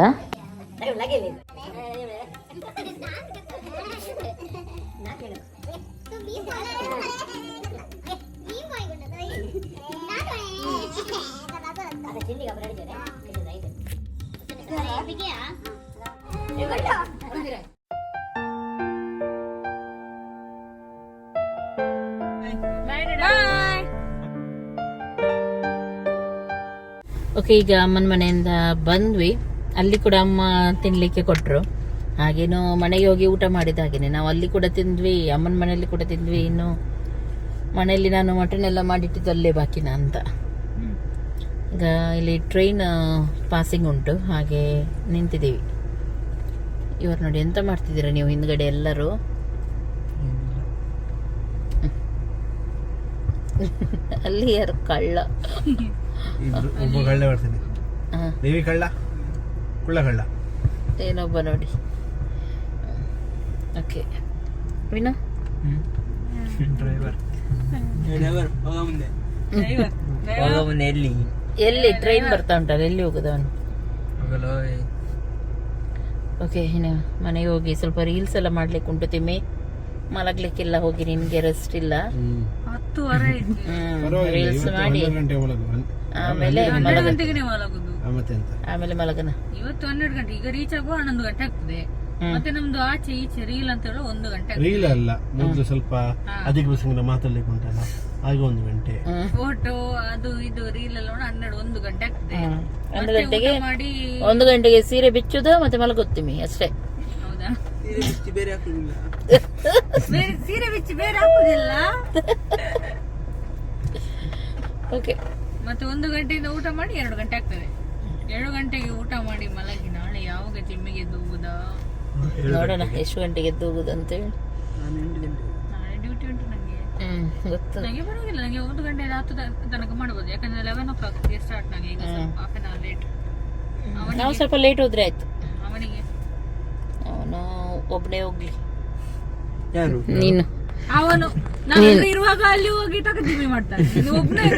ಓಕೆ ಈಗ ಅಮ್ಮನ ಮನೆಯಿಂದ ಬಂದ್ವಿ. ಅಲ್ಲಿ ಕೂಡ ಅಮ್ಮ ತಿನ್ಲಿಕ್ಕೆ ಕೊಟ್ಟರು ಹಾಗೇನೋ ಮನೆಗೆ ಹೋಗಿ ಊಟ ಮಾಡಿದ ಹಾಗೇನೆ. ನಾವು ಅಲ್ಲಿ ಕೂಡ ತಿಂದ್ವಿ ಅಮ್ಮನ ಮನೆಯಲ್ಲಿ ಕೂಡ ತಿಂದ್ವಿ. ಇನ್ನು ಮನೆಯಲ್ಲಿ ನಾನು ಮಟನ್ ಎಲ್ಲ ಮಾಡಿಟ್ಟಿದ್ದು ಅಲ್ಲೇ ಬಾಕಿನ ಅಂತ. ಈಗ ಇಲ್ಲಿ ಟ್ರೈನ್ ಪಾಸಿಂಗ್ ಉಂಟು. ಹಾಗೆ ನಿಂತಿದ್ದೀವಿ. ಇವರು ನೋಡಿ ಎಂತ ಮಾಡ್ತಿದ್ದೀರಾ ನೀವು ಹಿಂದ್ಗಡೆ ಎಲ್ಲರೂ? ಅಲ್ಲಿ ಯಾರು ಕಳ್ಳ. ಇಬ್ರು ಒಬ್ಬ ಕಳ್ಳ ಬರ್ತೀನಿ. ಹಾ. ದೇವಿ ಕಳ್ಳ ಕುಳ್ಳ ಕಳ್ಳ. ಏನೊಬ್ಬ ನೋಡಿ. ಓಕೆ. ವಿನ? ಡ್ರೈವರ್ ಡ್ರೈವರ್ ಹೋಗ ಮುಂದೆ. ಹೋಗ ಮುಂದೆ ಎಲ್ಲಿ? ಎಲ್ಲಿ? ಟ್ರೈನ್ ಬರ್ತಾ ಉಂಟಲ್ಲ ಎಲ್ಲಿ ಹೋಗುದು ಅವನು? ಓಕೆ ಇನ್ನು ಮನೆಗೆ ಹೋಗಿ ಸ್ವಲ್ಪ ರೀಲ್ಸ್ ಎಲ್ಲ ಮಾಡ್ಲಿಕ್ಕೆ ಉಂಟು ತಿಮ್ಮಿ. ಮಲಗ್ಲಿಕ್ಕೆಲ್ಲ ಹೋಗಿ ನಿಮಗೆ ರೆಸ್ಟ್ ಇಲ್ಲ. ಹತ್ತುವರೆ ರೀಲ್ಸ್ ಮಾಡಿ. ಆಮೇಲೆ ಮಲಗ ಗಂಟೆಗೆ ಮಲಗುದು ಆಮೇಲೆ ಮಲಗನ? ಇವತ್ತು ಹನ್ನೆರಡು ಗಂಟೆ ಈಗ ರೀಚ್ ಆಗುವ ಹನ್ನೊಂದು ಗಂಟೆ ಆಗ್ತದೆ. ಮತ್ತೆ ನಮ್ದು ಆಚೆ ಈಚೆ ರೀಲ್ ಅಂತ ಹೇಳಿ ಒಂದು ಗಂಟೆ ರೀಲ್ ಅಲ್ಲ ಮೊದಲು ಸ್ವಲ್ಪ ಅಧಿಕ ಪ್ರಸಂಗ ಮಾತಾಡ್ಲಿಕ್ಕೆ ಉಂಟಲ್ಲ ಆಗ ಒಂದು ಗಂಟೆ. ಫೋಟೋ ಅದು ಇದು ರೀಲ್ ಎಲ್ಲ ನೋಡಿ ಹನ್ನೆರಡು ಒಂದು ಗಂಟೆ ಆಗ್ತದೆ. ಒಂದು ಗಂಟೆಗೆ ಮಾಡಿ ಒಂದು ಗಂಟೆಗೆ ಸೀರೆ ಬಿಚ್ಚುದು ಮತ್ತೆ ಮಲಗುತ್ತೀವಿ ಅಷ್ಟೇ. ಹೌದಾ? ಬೇರೆ ಹಾಕುದಿಲ್ಲ. ಬೇರೆ ಸೀರೆ ಬಿಚ್ಚಿ ಬೇರೆ ಹಾಕುದಿಲ್ಲ? ಓಕೆ ಮತ್ತೆ ಒಂದು ಗಂಟೆಯಿಂದ ಊಟ ಮಾಡಿ ಎರಡು ಗಂಟೆ ಆಗ್ತದೆ. ಎರಡು ಗಂಟೆಗೆ ಊಟ ಮಾಡಿ ಮಲಗಿ ನಾಳೆ ಯಾವಾಗ ಜಿಮ್ಮಿಗೆ ಎದ್ದು ಹೋಗುದಾ ನೋಡೋಣ ಎಷ್ಟು ಗಂಟೆಗೆ ಎದ್ದು ಹೋಗುದು ಅಂತೇಳಿ. ನಾನು ಎಂಟು ಗಂಟೆ ನಾಳೆ ಡ್ಯೂಟಿ ಉಂಟು ನಂಗೆ. ಗೊತ್ತು. ನನಗೆ ಬರೋದಿಲ್ಲ ನನಗೆ ಒಂದು ಗಂಟೆ ಹತ್ತು ತನಕ ಮಾಡ್ಬೋದು. ಯಾಕಂದ್ರೆ ಲೆವೆನ್ ಓ ಕ್ಲಾಕ್ ಸ್ಟಾರ್ಟ್ ನನಗೆ ಈಗ ಸ್ವಲ್ಪ ಹಾಫ್ ಅನ್ ಅವರ್ ಲೇಟ್ ನಾವು ಸ್ವಲ್ಪ ಲೇಟ್ ಹೋದ್ರೆ ಆಯ್ತು. ಒಬ್ಬನೇ ಹೋಗ್ಲಿ. ಯಾರು? ನೀನು. ಅವನು ನಾನು ಅಲ್ಲಿ ಇರುವಾಗ ಅಲ್ಲಿ ಹೋಗಿ ತಕ ಜಿಮ್ಮಿ ಮಾಡ್ತಾನೆ. ನೀನು ಒಬ್ನೇ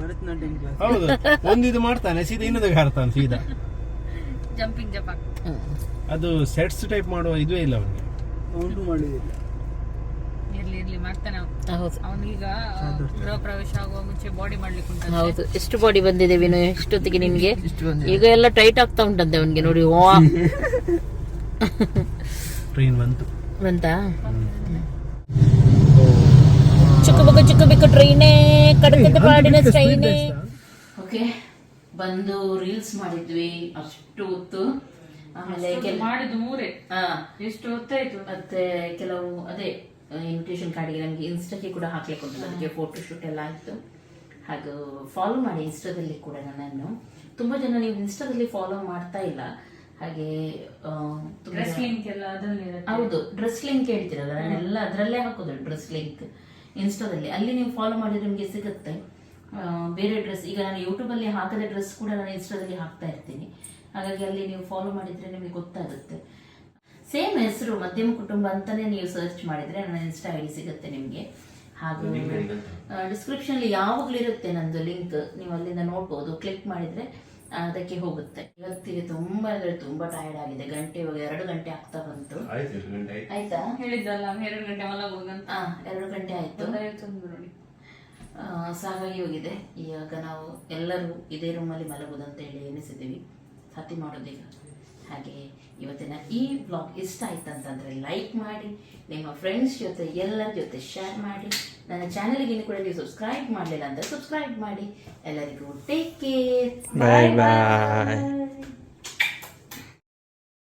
ಭರತನಾಟ್ಯಂ? ಕ್ಲಾಸ್ ಹೌದು. ಒಂದು ಇದು ಮಾಡ್ತಾನೆ ಸೀದಾ ಇನ್ನೊಂದಕ್ಕೆ ಹಾರ್ತಾನೆ ಸೀದಾ. ಜಂಪಿಂಗ್ ಜಪ್ ಅದು ಸೆಟ್ಸ್ ಟೈಪ್ ಮಾಡುವ ಇದುವೇ ಇಲ್ಲ ಅವನಿಗೆ. ಅವನು ಮಾಡುವುದಿಲ್ಲ ಇರ್ಲಿ ಮಾಡ್ತಾನೆ. ಹೌದು. ಅವನಿಗ ಗೃಹ ಪ್ರವೇಶ ಆಗುವ ಮುಂಚೆ ಬಾಡಿ ಮಾಡ್ಲಿಕ್ಕೆ ಉಂಟು ಹೌದು. ಎಷ್ಟು ಬಾಡಿ ಬಂದಿದೆ ವಿನು? ಎಷ್ಟೊತ್ತಿಗೆ ನಿನ್ಗೆ? ಈಗ ಎಲ್ಲ ಟೈಟ್ ಆಗ್ತಾ ಉಂಟಂತೆ ಅವನಿಗೆ ನೋಡಿ. ಓ ಟ್ರೈನ್ ಬಂತು. ಬಂತಾ? ಚಿಕ್ಕ ಬಗ್ಗ ಚಿಕ್ಕ ಬಿಕ್ಕ ಟ್ರೈನೇ ಕಡಕದ ಪಾಡಿನ ಟ್ರೈನೇ ಓಕೆ ಬಂದು ರೀಲ್ಸ್ ಮಾಡಿದ್ವಿ. ಅಷ್ಟು ಹೊತ್ತು. ಆಮೇಲೆ ಮಾಡಿದ್ ಮಾಡಿದ್ದು ಮೂರೇ. ಎಷ್ಟು ಹೊತ್ತಾಯ್ತು? ಮತ್ತೆ ಕೆಲವು ಅದೇ ಇನ್ವಿಟೇಷನ್ ಕಾರ್ಡಿಗೆ ನಮಗೆ ಇನ್ಸ್ಟಾಕ್ಕೆ ಕೂಡ ಹಾಕ್ಲಿಕ್ಕೆ ಉಂಟು ನನಗೆ ಫೋಟೋ ಶೂಟ್ ಎಲ್ಲ ಆಯಿತು. ಹಾಗೂ ಫಾಲೋ ಮಾಡಿ ಇನ್ಸ್ಟಾದಲ್ಲಿ ಕೂಡ ನನ್ನನ್ನು. ತುಂಬ ಜನ ನೀವು ಇನ್ಸ್ಟಾದಲ್ಲಿ ಫಾಲೋ ಮಾಡ್ತಾ ಇಲ್ಲ. ಹಾಗೆ ಡ್ರೆಸ್ ಲಿಂಕ್ ಎಲ್ಲ ಹೌದು ಡ್ರೆಸ್ ಲಿಂಕ್ ಹೇಳ್ತಿರಲ್ಲ ನಾನೆಲ್ಲ ಅದರಲ್ಲೇ ಹಾಕೋದು ಡ್ರೆಸ್ ಲಿಂಕ್ ಇನ್ಸ್ಟಾದಲ್ಲಿ ಅಲ್ಲಿ ನೀವು ಫಾಲೋ ಮಾಡಿದ್ರೆ ನಿಮಗೆ ಸಿಗುತ್ತೆ. ಬೇರೆ ಡ್ರೆಸ್ ಈಗ ನಾನು ಯೂಟ್ಯೂಬಲ್ಲಿ ಹಾಕದ ಡ್ರೆಸ್ ಕೂಡ ನಾನು ಇನ್ಸ್ಟಾದಲ್ಲಿ ಹಾಕ್ತಾ ಇರ್ತೀನಿ. ಹಾಗಾಗಿ ಅಲ್ಲಿ ನೀವು ಫಾಲೋ ಮಾಡಿದ್ರೆ ನಿಮಗೆ ಗೊತ್ತಾಗುತ್ತೆ. ಸೇಮ್ ಹೆಸರು ಮಧ್ಯಮ ಕುಟುಂಬ ಅಂತಾನೆ ನೀವು ಸರ್ಚ್ ಮಾಡಿದ್ರೆ ನನ್ನ ಇನ್ಸ್ಟಾ ಐ ಡಿ ಸಿಗುತ್ತೆ ನಿಮಗೆ. ಹಾಗೂ ಡಿಸ್ಕ್ರಿಪ್ಷನ್ ಯಾವಾಗ್ಲೂ ಇರುತ್ತೆ ನಂದು ಲಿಂಕ್ ನೀವು ಅಲ್ಲಿಂದ ನೋಡ್ಬೋದು. ಕ್ಲಿಕ್ ಮಾಡಿದ್ರೆ ಅದಕ್ಕೆ ಹೋಗುತ್ತೆ. ಇವತ್ತಿಗೆ ತುಂಬಾ ಅಂದ್ರೆ ತುಂಬಾ ಟಯರ್ಡ್ ಆಗಿದೆ. ಗಂಟೆ ಇವಾಗ ಎರಡು ಗಂಟೆ ಆಗ್ತಾ ಬಂತು. ಆಯ್ತು ಎರಡು ಗಂಟೆ ಆಯ್ತಾ. ಹೇಳಿದ್ದಲ್ಲ ಎರಡು ಗಂಟೆ ಮಲಗುವಾಗಂತ ಆ, ಎರಡು ಗಂಟೆ ಆಯ್ತು. ನೋಡಿ. ಆ, ಸಾಕಾಗಿ ಹೋಗಿದೆ. ಇವಾಗ ನಾವು ಎಲ್ಲರೂ ಇದೇ ರೂಮಲ್ಲಿ ಮಲಗುದಂತ ಹೇಳಿ ಎನಿಸಿದ್ದೀವಿ ಹತ್ತಿ ಮಾಡೋದೀಗ. ಹಾಗೆ ಇವತ್ತಿನ ಈ ಬ್ಲಾಗ್ ಇಷ್ಟ ಆಯ್ತಂತಂದ್ರೆ ಲೈಕ್ ಮಾಡಿ ನಿಮ್ಮ ಫ್ರೆಂಡ್ಸ್ ಜೊತೆ ಎಲ್ಲರ ಜೊತೆ ಶೇರ್ ಮಾಡಿ. ನನ್ನ ಚಾನಲ್ಗೆ ಇನ್ನು ಕೂಡ ನೀವು ಸಬ್ಸ್ಕ್ರೈಬ್ ಮಾಡಲಿಲ್ಲ ಅಂದ್ರೆ ಸಬ್ಸ್ಕ್ರೈಬ್ ಮಾಡಿ. ಎಲ್ಲರಿಗೂ ಟೇಕ್ ಕೇರ್ ಬಾಯ್ ಬಾಯ್